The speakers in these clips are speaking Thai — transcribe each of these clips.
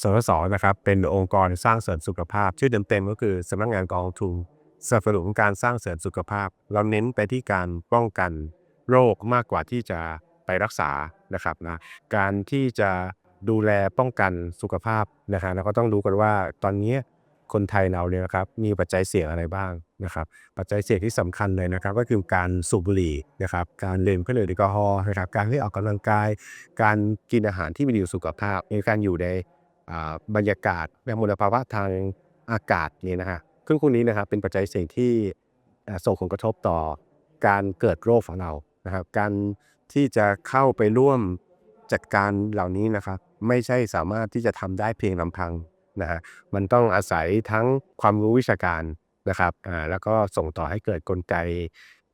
สสสนะครับเป็นองค์กรสร้างเสริมสุขภาพ ชื่อเต็มๆก็คือสำนักงานกองทุนสนับสนุนการสร้างเสริมสุขภาพ เราเน้นไปที่การป้องกันโรคมากกว่าที่จะไปรักษานะครับนะการที่จะดูแลป้องกันสุขภาพนะฮะเราก็ต้องรู้กันว่าตอนนี้คนไทยเราเนี่ยนะครับมีปัจจัยเสี่ยงอะไรบ้างนะครับ ปัจจัยเสี่ยงที่สำคัญเลยนะครับ ก็คือการสูบบุหรี่นะครับ การดื่มเครื่องดื่มแอลกอฮอล์นะครับ การที่ออกกำลังกาย การกินอาหารที่ไม่ดีต่อสุขภาพในการอยู่ใน บรรยากาศและมลภาวะทางอากาศนี่นะฮะซึ่งพวกนี้นะครับเป็นปัจจัยเสี่ยงที่ส่งผลกระทบต่อการเกิดโรคของเรานะครับ การที่จะเข้าไปร่วมจัดการเหล่านี้นะครับ ไม่ใช่สามารถที่จะทำได้เพียงลำพังนะฮะมันต้องอาศัยทั้งความรู้วิชาการนะครับอ่าแล้วก็ส่งต่อให้เกิดกลไก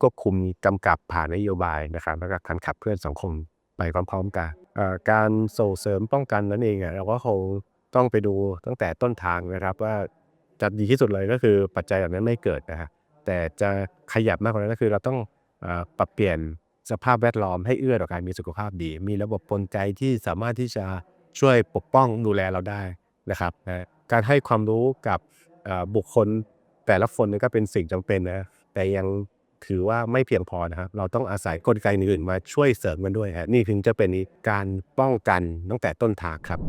ควบคุมกำกับผ่านนโยบายนะครับ แล้วก็การขับเคลื่อนสังคม ไปพร้อมๆกันการส่งเสริมป้องกันนั่นเองเราก็คงต้องไปดูตั้งแต่ต้นทางนะครับ ว่าจะดีที่สุดเลยก็คือปัจจัยเหล่านั้นไม่เกิดนะฮะแต่จะขยับมากกว่านั้นก็คือเราต้องอปรับเปลี่ยนสภาพแวดล้อมให้เอื้อต่อการมีสุขภาพดี มีระบบกลไกที่สามารถที่จะช่วยปกป้องดูแลเราได้นะครับนะการให้ความรู้กับบุคคลแต่ละคนนี่ก็เป็นสิ่งจำเป็นนะแต่ยัง ถือว่าไม่เพียงพอนะครับ เราต้องอาศัยกลไกอื่นมาช่วยเสริมมันด้วยฮะนี่ถึงจะเป็นการป้องกันตั้งแต่ต้นทางครับ